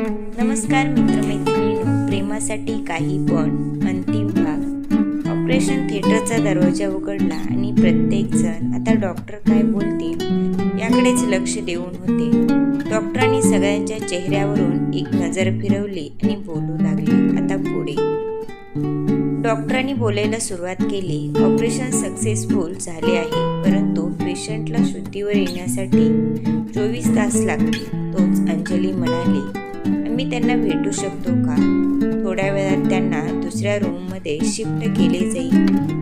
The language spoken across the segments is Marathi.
नमस्कार मित्रमैत्रिणींनो प्रेमासाठी काही पण अंतिम भाग. ऑपरेशन थिएटरचा दरवाजा उघडला आणि प्रत्येक जण आता डॉक्टर काय बोलतील याकडेच लक्ष देऊन होते. डॉक्टरांनी सगळ्यांच्या चेहऱ्यावरून एक नजर फिरवली आणि बोलू लागले आता पुढे. डॉक्टरांनी बोलायला सुरुवात केली ऑपरेशन सक्सेसफुल झाले आहे परंतु पेशंटला शुद्धीवर येण्यासाठी चोवीस तास लागतील तोच अंजली म्हणाली. मी त्यांना भेटू शकतो का? थोड्या वेळात त्यांना दुसऱ्या रूममध्ये शिफ्ट केले जाईल.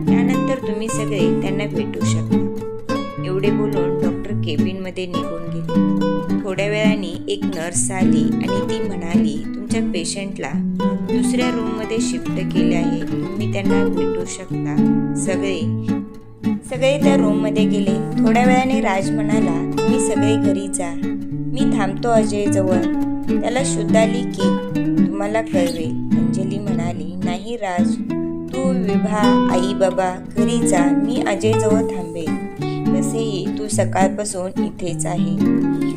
त्यानंतर तुम्ही सगळे त्यांना भेटू शकता. एवढे बोलून डॉक्टर केबिनमध्ये निघून गेले. थोड्या वेळाने एक नर्स आली आणि ती म्हणाली तुमच्या पेशंटला दुसऱ्या रूममध्ये शिफ्ट केले आहे. तुम्ही त्यांना भेटू शकता. सगळे सगळे त्या रूममध्ये गेले. थोड्या वेळाने राज म्हणाला तुम्ही सगळे घरी जा. मी थांबतो अजय जवळ त्याला शुद्ध आली की तुम्हाला कळवेल. अंजली म्हणाली नाही राज तू विभा आई बाबा घरी जा मी अजयजवळ थांबेल. तसेही तू सकाळपासून इथेच आहे.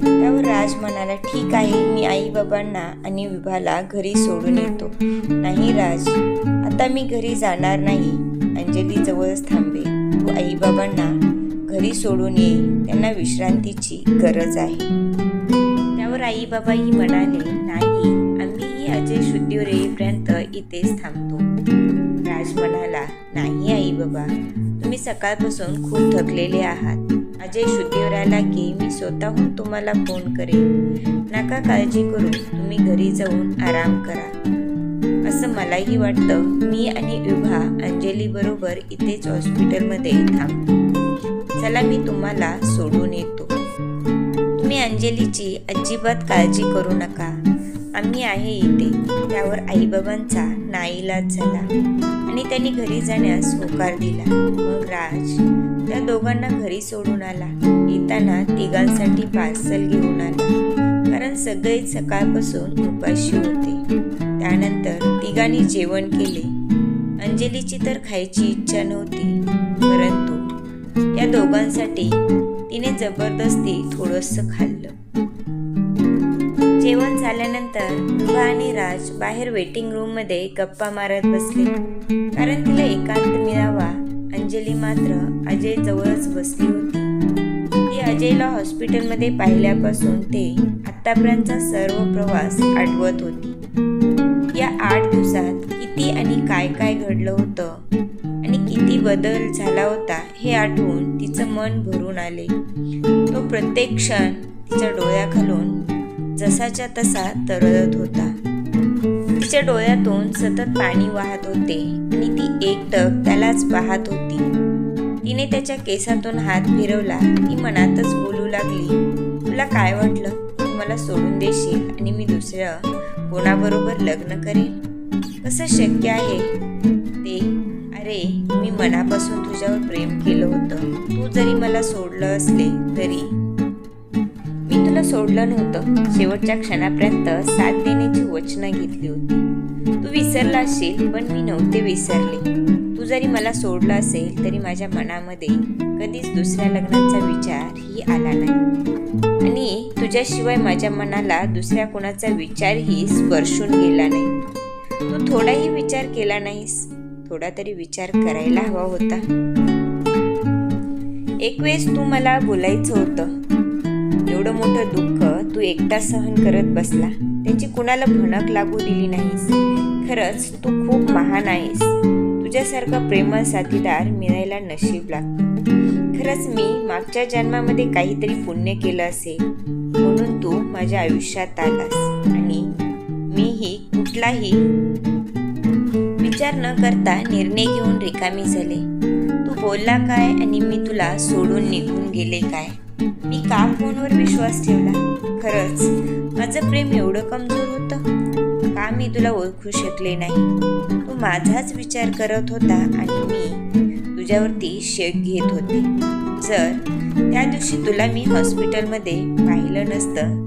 त्यावर राज म्हणाला ठीक आहे मी आई बाबांना आणि विभाला घरी सोडून येतो. नाही राज आता मी घरी जाणार नाही. अंजली जवळच थांबे तू आई बाबांना घरी सोडून ये त्यांना विश्रांतीची गरज आहे. त्यावर आई बाबाही म्हणाले नाही आम्हीही अजय शुद्धीवर येईपर्यंत इथेच थांबतो. राज म्हणाला नाही आई बाबा तुम्ही सकाळपासून खूप थकलेले आहात. अजय शुद्धीवर आला की मी स्वतःहून तुम्हाला फोन करेन. नका काळजी करू तुम्ही घरी जाऊन आराम करा. असं मलाही वाटतं मी आणि विभा अंजली बरोबर इथेच हॉस्पिटलमध्ये थांबतो. चला मी तुम्हाला सोडून येतो. तुम्ही अंजलीची अजिबात काळजी करू नका. आम्ही आहे इथे. त्यावर आईबाबांचा नाईलाज झाला. आणि त्यांनी घरी जाण्यास होकार दिला. मग राज त्या दोघांना घरी सोडून आला. येताना तिघांसाठी पार्सल घेऊन आला. कारण सगळेच सकाळपासून उपाशी होते. त्यानंतर तिघांनी जेवण केले. अंजलीची तर खायची इच्छा नव्हती. परंतु या दोघांसाठी तिने जबरदस्ती थोडंसं खाल्लं. जेवण झाल्यानंतर विभा आणि राज बाहेर वेटिंग रूममध्ये गप्पा मारत बसले. कारण तिला एकांत मिळावा अंजली मात्र अजय जवळच बसली होती. ती अजयला हॉस्पिटलमध्ये पाहिल्यापासून ते आतापर्यंतचा सर्व प्रवास आठवत होती. या आठ दिवसात किती आणि काय काय घडलं होतं किती बदल झाला होता हे आठवून तिचं मन भरून आले. तो प्रत्येक क्षण तिच्या डोळ्याखालून जसाच्या तसा तरळत होता. तिच्या डोळ्यातून सतत पाणी वाहत होते आणि ती एकटक त्यालाच पाहत होती. तिने त्याच्या केसातून हात फिरवला ती मनातच बोलू लागली. तुला काय वाटलं? तू मला सोडून देशील आणि मी दुसऱ्या कोणाबरोबर लग्न करेन? कसं शक्य आहे? अरे मी मनापासून तुझ्यावर प्रेम केलं होतं. तू जरी मला सोडलं असले तरी. मी तुला सोडलं नव्हतं. शेवटच्या क्षणापर्यंत साथ देण्याची वचनं घेतली होती. तू विसरला असशील पण मी नव्हते विसरले. तू जरी मला सोडलं असेल तरी माझ्या मनामध्ये कधीच दुसऱ्या लग्नाचा विचार ही आला नाही. आणि तुझ्याशिवाय माझ्या मनाला दुसऱ्या कोणाचा विचारही स्पर्शून गेला नाही. तू थोडाही विचार केला नाहीस. थोडा तरी विचार करायला हवा होता. एक वेळेस तू मला बोलायचं होतं. एवढं मोठं दुःख तू एकटा सहन करत बसला. त्याची कुणाला भणक लागू दिली नाहीस. खरंच तू खूप महान आहेस. तुझ्यासारखा प्रेमळ साथीदार मिळायला नशीब लागतं. खरंच मी मागच्या जन्मामध्ये काहीतरी पुण्य केलं असेल. म्हणून तू माझ्या आयुष्यात आलास. आणि मीही कुठलाही विचार न करता निर्णय घेऊन रिकामी झाले तू बोलला काय आणि मी तुला सोडून निघून गेले काय? मी का फोनवर विश्वास ठेवला? खरंच माझं प्रेम एवढं कमजोर होतं? का मी तुला ओळखू शकले नाही? तू माझाच विचार करत होता आणि मी तुझ्यावरती शेक घेत होते. जर त्या दिवशी तुला मी हॉस्पिटलमध्ये पाहिलं नसतं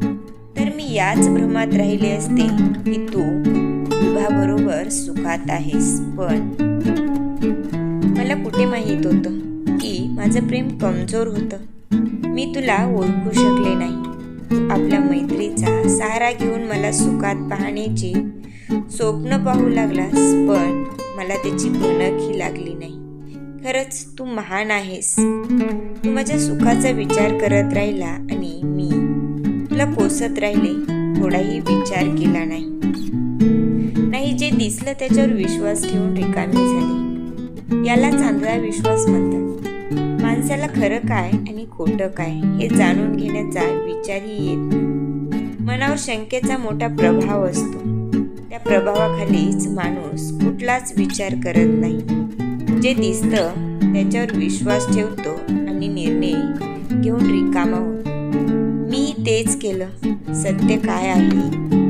तर मी याच भ्रमात राहिले असते की तू विभाबरोबर सुखात आहेस पण मला कुठे माहीत होतं की माझं प्रेम कमजोर होतं? मी तुला ओळखू शकले नाही. आपल्या मैत्रीचा सहारा घेऊन मला सुखात पाहण्याची स्वप्न पाहू लागलास पण मला त्याची भनकही लागली नाही. खरंच तू महान आहेस. तू माझ्या सुखाचा विचार करत राहिला आणि मी तुला कोसत राहिले थोडाही विचार केला नाही. नाही जे दिसलं त्याच्यावर विश्वास ठेवून रिकामी झाली. याला चांगला विश्वास म्हणतात. माणसाला खरं काय आणि खोटं काय हे जाणून घेण्याचा विचारही येत नाही. मनावर शंकेचा मोठा प्रभाव असतो. त्या प्रभावाखालीच माणूस कुठलाच विचार करत नाही. जे दिसतं त्याच्यावर विश्वास ठेवतो आणि निर्णय घेऊन रिकामा होतो. मी तेच केलं. सत्य काय आहे?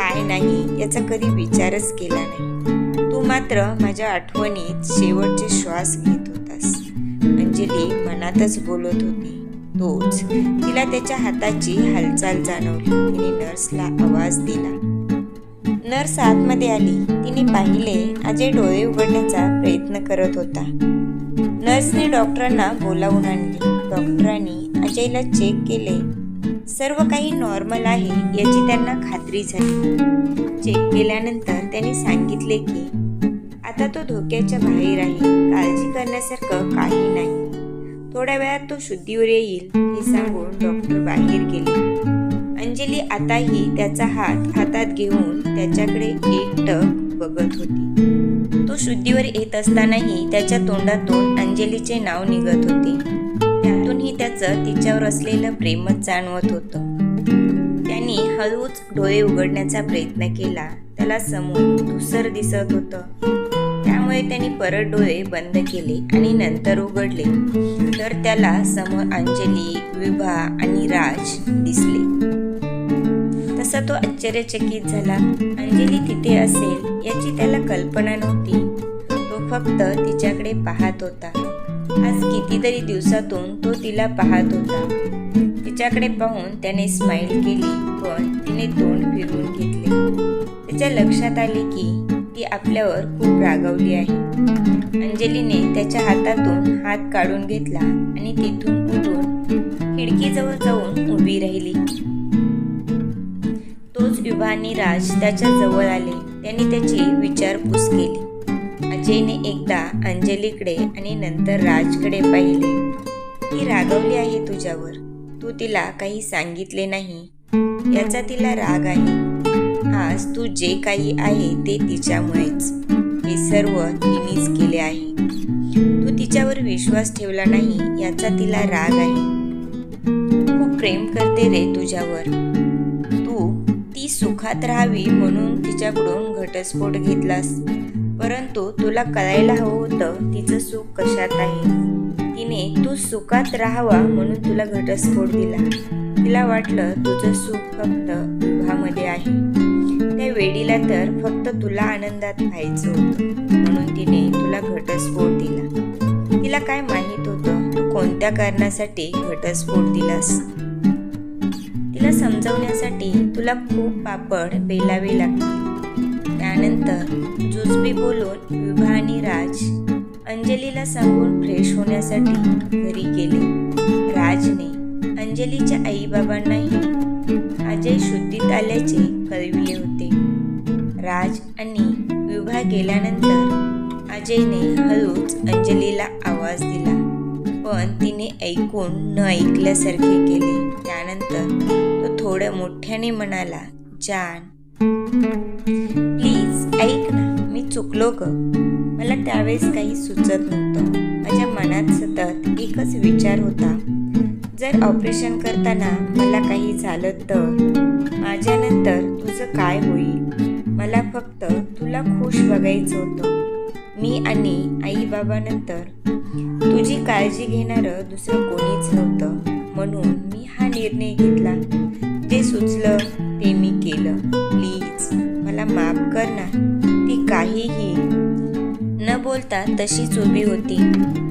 काय नाही याचा कधी विचारच केला नाही. तू मात्र माझ्या आठवणीत शेवटचे श्वास घेत होतास. अंजली मनातच बोलत होती तोच. तिला त्याच्या हाताची हालचाल जाणवली. तिने नर्सला आवाज दिला. नर्स आतमध्ये आली. तिने पाहिले अजय डोळे उघडण्याचा प्रयत्न करत होता. नर्सने डॉक्टरांना बोलावून आणले. डॉक्टरांनी अजयला चेक केले. सर्व काही नॉर्मल आहे याची त्यांना खात्री झाली. चेक केल्यानंतर त्यांनी सांगितले की आता तो धोक्याच्या बाहेर आहे काळजी करण्यासारखं काही नाही. थोड्या वेळात तो शुद्धीवर येईल हे सांगून डॉक्टर बाहेर गेले. अंजली आताही त्याचा हात हातात घेऊन त्याच्याकडे एकटक बघत होती. तो शुद्धीवर येत असतानाही त्याच्या तोंडातून अंजलीचे नाव निघत होते. त्यातूनही त्याचं तिच्यावर असलेलं प्रेमच जाणवत होतं. त्यांनी हळूच डोळे उघडण्याचा प्रयत्न केला. त्याला समोर धुसर दिसत होतं. त्यामुळे त्यांनी परत डोळे बंद केले आणि नंतर उघडले. तर त्याला समोर अंजली विभा आणि राज दिसले. तसा तो आश्चर्यचकित झाला. अंजली तिथे असेल याची त्याला कल्पना नव्हती. तो फक्त तिच्याकडे पाहत होता. आज कितीतरी दिवसातून तो तिला पाहत होता. तिच्याकडे पाहून त्याने स्माईल केली पण तिने तोंड फिरवून घेतले. त्याच्या लक्षात आले की ती आपल्यावर खूप रागवली आहे. अंजलीने त्याच्या हातातून हात काढून घेतला आणि तिथून उठून खिडकीजवळ जाऊन उभी राहिली. तोच युवा राज त्याच्याजवळ आले. त्यांनी त्याची विचारपूस केली. अजयने एकदा अंजलीकडे आणि नंतर राजकडे पाहिले. ती रागवली आहे तुझ्यावर. तू तिला काही सांगितले नाही. याचा तिला राग आहे. आज तू जे काही आहे ते तिच्यामुळेच. हे सर्व तिनेच केले आहे. तू तिच्यावर विश्वास ठेवला नाही याचा तिला राग आहे. खूप प्रेम करते रे तुझ्यावर. तू ती सुखात राहावी म्हणून तिच्याकडून घटस्फोट घेतलास. परंतु तुला कळायला हवं होतं तिचं सुख कशात आहे. तिने तू सुखात राहावा म्हणून तुला घटस्फोट दिला. तिला वाटलं तुझं सुख फक्त विवाहामध्ये आहे. त्या वेडीला तर फक्त तुला आनंदात व्हायचं होतं. म्हणून तिने तुला घटस्फोट दिला. तिला काय माहीत होतं? तू कोणत्या कारणासाठी घटस्फोट दिलास? तिला समजवण्यासाठी तुला खूप पापड बेलावे लागतील. त्यानंतर जुजबी बोलून विभा आणि राज अंजलीला सांगून फ्रेश होण्यासाठी घरी गेले. राजने अंजलीच्या आईबाबांनाही अजय शुद्धीत आल्याचे कळविले होते. राज आणि विभा गेल्यानंतर अजयने हळूच अंजलीला आवाज दिला. पण तिने ऐकून न ऐकल्यासारखे केले. त्यानंतर तो थोड्या मोठ्याने म्हणाला जान. चुकलो ग. मला त्यावेळेस काही सुचत नव्हतं. माझ्या मनात सतत एकच विचार होता. जर ऑपरेशन करताना मला काही झालं तर? माझ्यानंतर तुझं काय होईल? मला फक्त तुला खुश बघायचं होतं. मी आणि आई बाबानंतर तुझी काळजी घेणारं दुसरं कोणीच नव्हतं. म्हणून मी हा निर्णय घेतला. जे सुचलं ते मी केलं. प्लीज मला माफ कर ना. काहीही न बोलता तशीच उभी होती.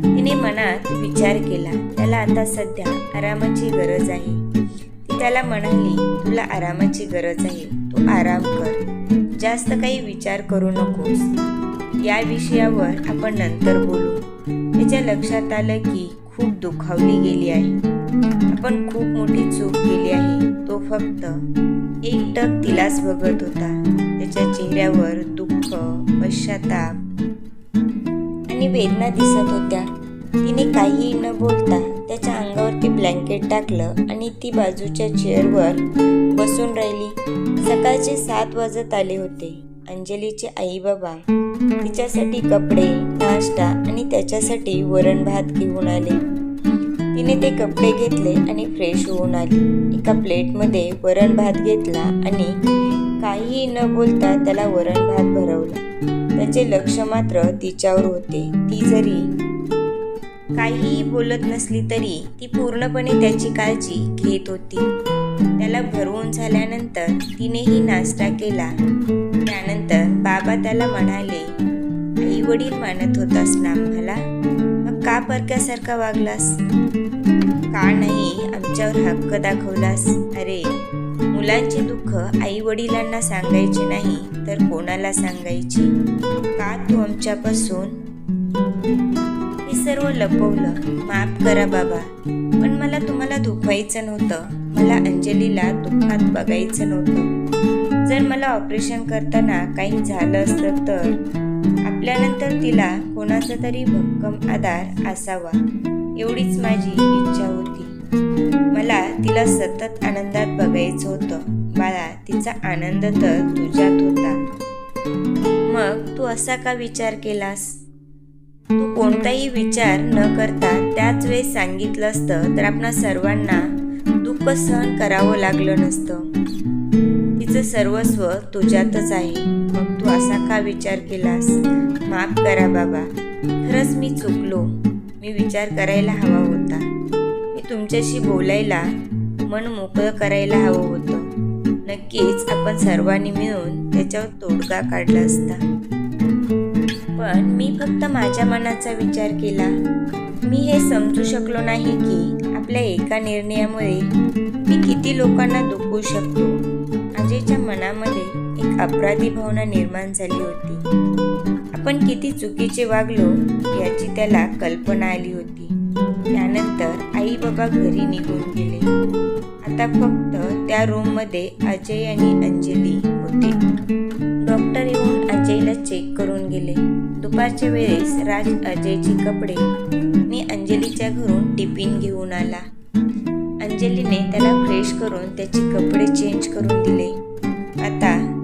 तिने मनात विचार केला त्याला आता सध्या आरामाची गरज आहे. ती त्याला म्हणाली तुला आरामाची गरज आहे. तू आराम कर. जास्त काही विचार करू नकोस. या विषयावर आपण नंतर बोलू. त्याच्या लक्षात आलं की खूप दुखावली गेली आहे. आपण खूप मोठी चूक केली आहे. तो फक्त एकटक तिलाच बघत होता. त्याच्या चेहऱ्यावर पश्चाताप. आणि वेदना दिसत होत्या. तिने काहीही न बोलता त्याच्या अंगावरती ब्लँकेट टाकलं आणि ती बाजूच्या चेअरवर बसून राहिली. सकाळचे सात वाजत आले होते. अंजलीचे आई बाबा तिच्यासाठी कपडे नाश्ता आणि त्याच्यासाठी वरण भात घेऊन आले. तिने ते कपडे घेतले आणि फ्रेश होऊन आली. एका प्लेटमध्ये वरण भात घेतला आणि काहीही न बोलता त्याला वरण भात भरवला. त्याचे लक्ष मात्र तिच्यावर होते. ती जरी काहीही बोलत नसली तरी ती पूर्णपणे त्याची काळजी घेत होती. त्याला भरवून झाल्यानंतर तिनेही नाश्ता केला. त्यानंतर बाबा त्याला म्हणाले आई वडील मानत होतास ना मला मग का परक्यासारखा वागलास? का नाही आमच्यावर हक्क दाखवलास? अरे मुलांचे दुःख आई वडिलांना सांगायचे नाही तर कोणाला सांगायची? का तू आमच्यापासून? हे सर्व लपवलं. माफ करा बाबा. पण मला तुम्हाला दुखवायचं नव्हतं. मला अंजलीला दुःखात बघायचं नव्हतं. जर मला ऑपरेशन करताना काही झालं असतं तर? आपल्यानंतर तिला कोणाचा तरी भक्कम आधार असावा एवढीच माझी इच्छा होती. मला तिला सतत आनंदात बघायचं होतं. बाळा तिचा आनंद तर तुझ्यात होता. मग तू असा का विचार केलास? तू कोणताही विचार न करता त्याच वेळेस सांगितलं असतं तर आपणा सर्वांना दुःख सहन करावं लागलं नसतं. तिचं सर्वस्व तुझ्यातच आहे. मग तू असा का विचार केलास? माफ करा बाबा. खरंच मी चुकलो. मी विचार करायला हवा होता. तुमच्याशी बोलायला मन मोकळं करायला हवं होतं. नक्कीच आपण सर्वांनी मिळून त्याच्यावर तोडगा काढला असता. पण मी फक्त माझ्या मनाचा विचार केला. मी हे समजू शकलो नाही की आपल्या एका निर्णयामुळे मी किती लोकांना दुखवू शकतो. अजयच्या मनामध्ये एक अपराधी भावना निर्माण झाली होती. आपण किती चुकीचे वागलो याची त्याला कल्पना आली होती. त्यानंतर आई बाबा घरी निघून गेले. आता फक्त त्या रूममध्ये अजय आणि अंजली होते. डॉक्टर येऊन अजयला चेक करून गेले. दुपारच्या वेळेस राज अजयचे कपडे आणि अंजलीच्या घरून टिफिन घेऊन आला. अंजलीने त्याला फ्रेश करून त्याचे कपडे चेंज करून दिले.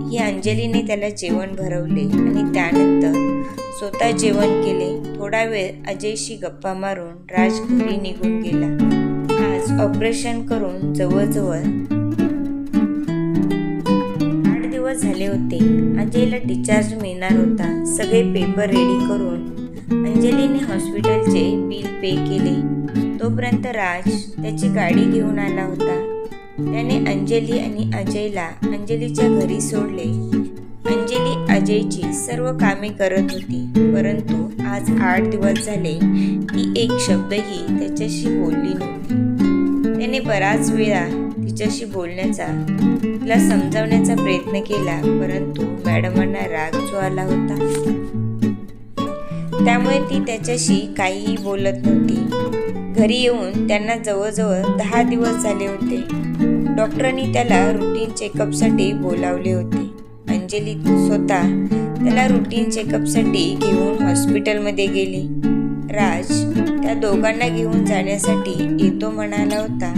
ही अंजलीने त्याला जेवण भरवले आणि त्यानंतर स्वतः जेवण केले. थोडा वेळ अजयशी गप्पा मारून राज घरी निघून गेला. आज ऑपरेशन करून जवळजवळ आठ दिवस झाले होते. अंजलीला डिस्चार्ज मिळणार होता. सगळे पेपर रेडी करून अंजलीने हॉस्पिटलचे बिल पे केले. तोपर्यंत राज त्याची गाडी घेऊन आला होता. त्याने अंजली आणि अजयला अंजलीच्या घरी सोडले. अंजली अजयची सर्व कामे करत होती परंतु आज आठ दिवस झाले ती एक शब्दही त्याच्याशी बोलली नव्हती. त्याने बराच वेळा तिच्याशी बोलण्याचा तिला समजावण्याचा प्रयत्न केला परंतु मॅडमांना राग जो आला होता. त्यामुळे ती त्याच्याशी काहीही बोलत नव्हती. घरी येऊन त्यांना जवळजवळ दहा दिवस झाले होते. डॉक्टरांनी त्याला रुटीन चेकअपसाठी बोलावले होते. अंजली स्वतः त्याला रुटीन चेकअपसाठी घेऊन हॉस्पिटलमध्ये गेली. राज त्या दोघांना घेऊन जाण्यासाठी येतो म्हणाला होता.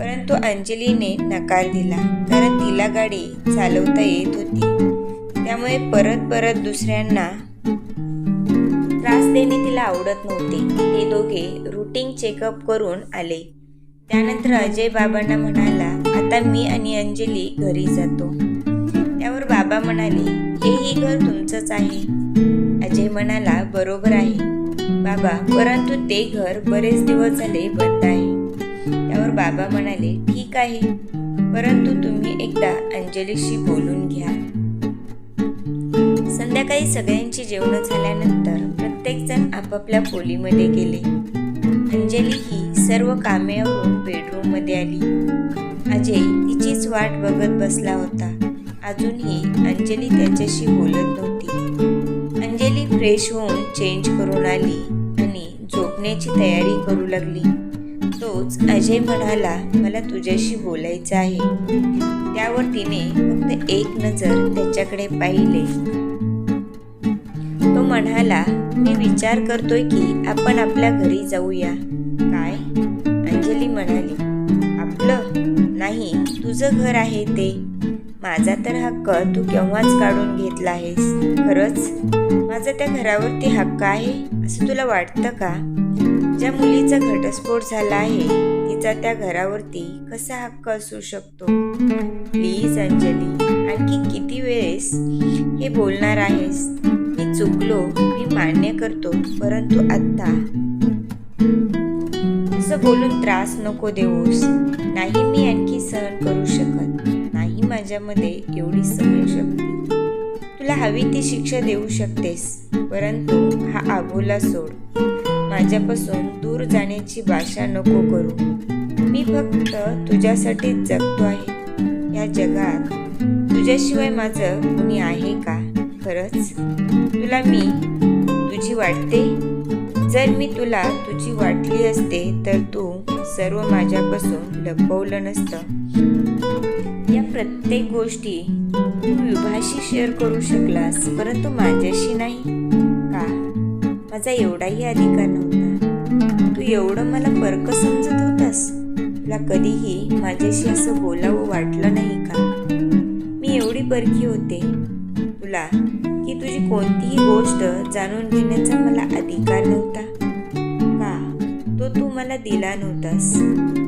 परंतु अंजलीने नकार दिला. कारण तिला गाडी चालवता येत होती. त्यामुळे परत परत दुसऱ्यांना त्रास देणे तिला आवडत नव्हते. ते दोघे रुटीन चेकअप करून आले. त्यानंतर अजय बाबांना म्हणाला आता मी आणि अंजली घरी जातो. त्यावर बाबा म्हणाले हेही घर तुमचंच आहे. अजय म्हणाला बरोबर आहे. बाबा परंतु ते घर बरेच दिवस झाले बंद आहे. त्यावर बाबा म्हणाले ठीक आहे. परंतु तुम्ही एकदा अंजलीशी बोलून घ्या. संध्याकाळी सगळ्यांची जेवण झाल्यानंतर प्रत्येकजण आपापल्या खोलीमध्ये गेले. अंजली ही सर्व कामेवरून बेडरूममध्ये आली. अजय तिचीच वाट बघत बसला होता. अजूनही अंजली त्याच्याशी बोलत नव्हती. अंजली फ्रेश होऊन चेंज करून आली आणि झोपण्याची तयारी करू लागली. तोच अजय म्हणाला मला तुझ्याशी बोलायचं आहे. त्यावर तिने फक्त एक नजर त्याच्याकडे पाहिले. तो म्हणाला मी विचार करतोय की आपण आपल्या घरी जाऊया. काय? नाही तुझं घर आहे ते. माझा तर हक्क तू केव्हाच काढून घेतला आहेस. खरंच? माझा त्या घरावरती हक्क आहे असं तुला वाटतं का? ज्या मुलीचा घटस्फोट झाला आहे तिचा त्या घरावरती कसा हक्क असू शकतो? प्लीज अंजली आणखी किती वेळेस हे बोलणार आहेस? मी चुकलो मी मान्य करतो परंतु आत्ता असं बोलून त्रास नको देऊस. नाही मी आणखी सहन करू शकत. नाही माझ्यामध्ये एवढी सहन शक्ती तुला हवी ती शिक्षा देऊ शकतेस परंतु हा आबोला सोड. माझ्यापासून दूर जाण्याची भाषा नको करू. मी फक्त तुझ्यासाठीच जगतो आहे. या जगात तुझ्याशिवाय माझं कुणी आहे का? खरंच? तुला मी तुझी वाटते? जर मी तुला तुझी वाटली असते तर तू सर्व माझ्यापासून लपवलं नसतं. या प्रत्येक गोष्टी तू विभाशी शेअर करू शकलास परंतु माझ्याशी नाही. का? माझा एवढाही अधिकार नव्हता. तू एवढं मला परक समजत होतास. तुला कधीही माझ्याशी असं बोलावं वाटलं नाही का? मी एवढी परकी होते. तुला तुझी कोणतीही गोष्ट जाणून घेण्याचा मला अधिकार नव्हता. का तो तू मला दिला नव्हतास.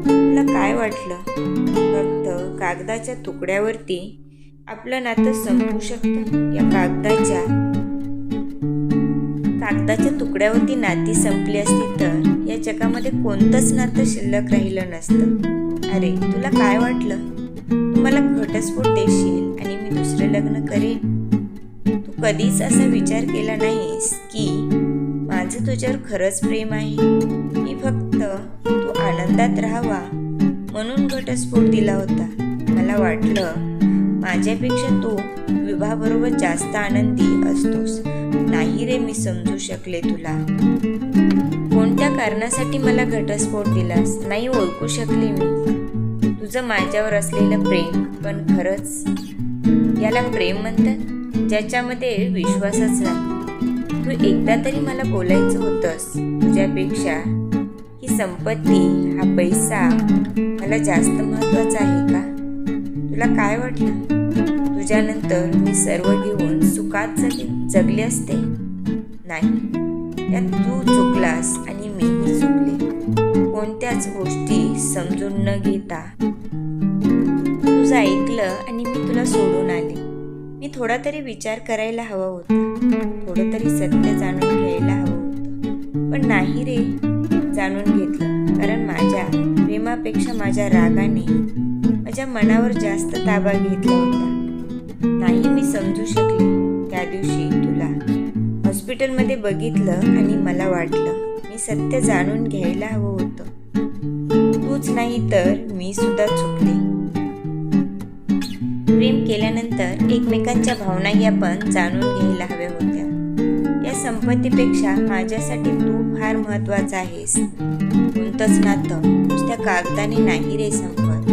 तुला काय वाटलं? फक्त कागदाच्या तुकड्यावरती आपलं नातं संपू शकतं या कागदाच्या. कागदाच्या तुकड्यावरती नाती संपली असती तर या जगामध्ये कोणतंच नातं शिल्लक राहिलं नसतं. अरे तुला काय वाटलं? तू मला घटस्फोट देशील आणि मी दुसरं लग्न करेन? कधीच असा विचार केला नाहीस की माझं तुझ्यावर खरंच प्रेम आहे. मी फक्त तू आनंदात राहावा म्हणून घटस्फोट दिला होता. मला वाटलं माझ्यापेक्षा तू विवाहाबरोबर जास्त आनंदी असतोस. नाही रे मी समजू शकले तुला. कोणत्या कारणासाठी मला घटस्फोट दिलास? नाही ओळखू शकले मी. तुझं माझ्यावर असलेलं प्रेम पण खरंच याला प्रेम म्हणतात? ज्याच्यामध्ये विश्वासच नाही तू एकदा तरी मला बोलायचं होतंस तुझ्यापेक्षा ही संपत्ती हा पैसा मला जास्त महत्त्वाचा आहे का? तुला काय वाटलं? तुझ्यानंतर मी सर्व घेऊन सुखात जग जगले असते? नाही. यात तू चुकलास आणि मीही चुकले. कोणत्याच गोष्टी समजून न घेता. तुझं ऐकलं आणि मी तुला सोडून आले. मी थोडा तरी विचार करायला हवा होता. थोडं तरी सत्य जाणून घ्यायला हवं होतं. पण नाही रे जाणून घेतलं. कारण माझ्या प्रेमापेक्षा माझ्या रागाने माझ्या मनावर जास्त ताबा घेतला होता. नाही मी समजू शकले त्या दिवशी तुला. हॉस्पिटलमध्ये बघितलं आणि मला वाटलं मी सत्य जाणून घ्यायला हवं होतं. तूच नाही तर मी सुद्धा चुकले. प्रेम केल्यानंतर एकमेकांच्या भावनाही आपण जाणून घ्यायला हव्या होत्या. या संपत्तीपेक्षा माझ्यासाठी तू फार महत्त्वाचा आहेस. कोणतंच नातं नुसत्या कागदाने नाही रे संपत.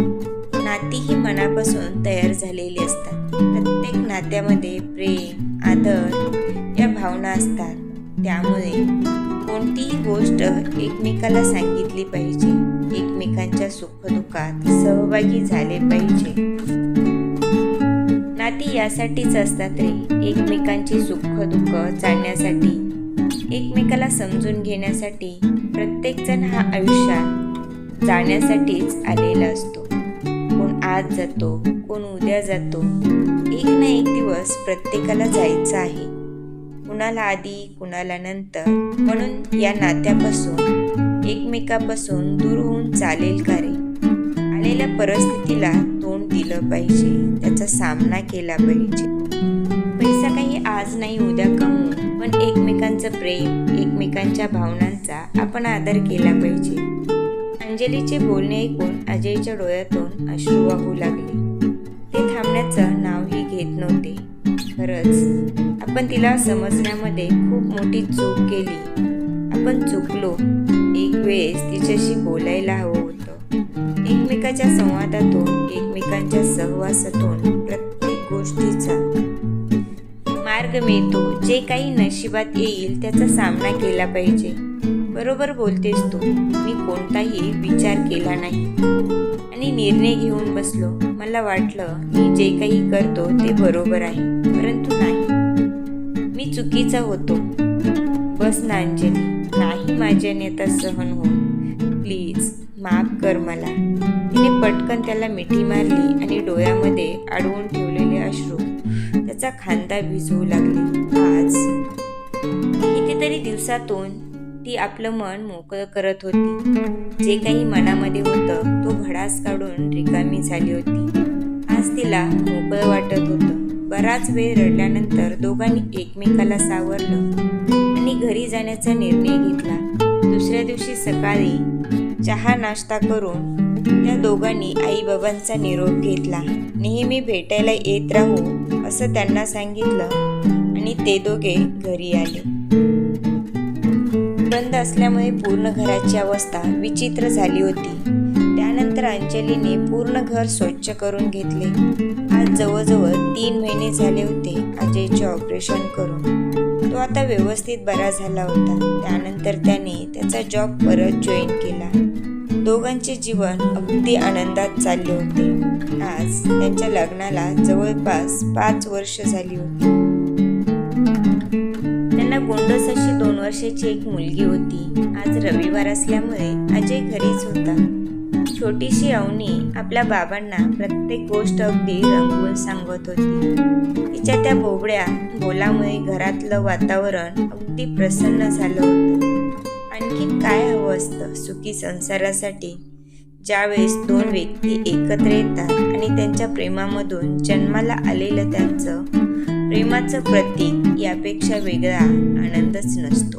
नाती ही मनापासून तयार झालेली असतात. प्रत्येक नात्यामध्ये प्रेम आदर या भावना असतात. त्यामुळे कोणतीही गोष्ट एकमेकाला सांगितली पाहिजे. एकमेकांच्या सुखदुःखात सहभागी झाले पाहिजे. नाती यासाठीच असतात रे. एकमेकांची सुख दुःख जाणण्यासाठी. एकमेकाला समजून घेण्यासाठी प्रत्येकजण हा आयुष्यात जाण्यासाठीच आलेला असतो. कोण आज जातो कोण उद्या जातो एक ना एक दिवस प्रत्येकाला जायचं आहे. कुणाला आधी कुणाला नंतर म्हणून या नात्यापासून एकमेकापासून दूर होऊन चालेल का रे? आलेल्या परिस्थितीला तोंड दिलं पाहिजे. त्याचा सामना केला पाहिजे. पैसा काही आज नाही उद्या कमवू. पण एकमेकांचं प्रेम एकमेकांच्या भावनांचा आपण आदर केला पाहिजे. अंजलीचे बोलणे ऐकून अजयच्या डोळ्यातून अश्रू वाहू लागले. ते थांबण्याचं नावही घेत नव्हते. खरंच आपण तिला समजण्यामध्ये खूप मोठी चूक केली. आपण चुकलो. एक वेळेस तिच्याशी बोलायला हवं होतं. एकमेकाच्या संवादातून एकमेकांच्या सहवासातून प्रत्येक गोष्टीचा मार्ग मिळतो. जे काही नशिबात येईल त्याचा सामना केला पाहिजे. बरोबर बोलतेस तू. मी कोणताही विचार केला नाही. आणि निर्णय घेऊन बसलो. मला वाटलं मी जे काही करतो ते बरोबर आहे. परंतु नाही. मी चुकीचा होतो. बस ना नाही माझ्याने आता सहन हो प्लीज. माफ कर मला. तिने पटकन त्याला मिठी मारली आणि डोळ्यामध्ये अडवून ठेवलेले अश्रू त्याचा खांदा भिजवू लागले. आज कितीतरी दिवसातून ती आपलं मन मोकळं करत होती. जे काही मनामध्ये होतं तो भडास काढून रिकामी झाली होती. आज तिला मोकळं वाटत होतं. बराच वेळ रडल्यानंतर दोघांनी एकमेकाला सावरलं आणि घरी जाण्याचा निर्णय घेतला. दुसऱ्या दिवशी सकाळी चहा नाश्ता करून त्या दोघांनी आईबाबांचा निरोप घेतला. नेहमी भेटायला येत राहू असं त्यांना सांगितलं आणि ते दोघे घरी आले. बंद असल्यामुळे पूर्ण घराची अवस्था विचित्र झाली होती. त्यानंतर अंजलीने पूर्ण घर स्वच्छ करून घेतले. आज जवळजवळ तीन महिने झाले होते अजयचे ऑपरेशन करून. तो आता व्यवस्थित बरा झाला होता. त्यानंतर त्याने त्याचा जॉब परत जॉईन केला. दोघांचे जीवन अगदी आनंदात चालले होते. आज त्यांच्या लग्नाला जवळपास पाच वर्ष झाली होती. त्यांना गोंडस अशी दोन वर्षाची एक मुलगी होती. आज रविवार असल्यामुळे अजय घरीच होता. छोटीशी अवनी आपल्या बाबांना प्रत्येक गोष्ट अगदी रंगवून सांगत होती. तिच्या त्या बोबड्या बोलामुळे घरातलं वातावरण अगदी प्रसन्न झालं होतं. आणखीन काय हवं असतं? सुखी संसारासाठी ज्यावेळेस दोन व्यक्ती एकत्र येतात आणि त्यांच्या प्रेमामधून जन्माला आलेलं त्यांचं प्रेमाचं प्रतीक यापेक्षा वेगळा आनंदच नसतो.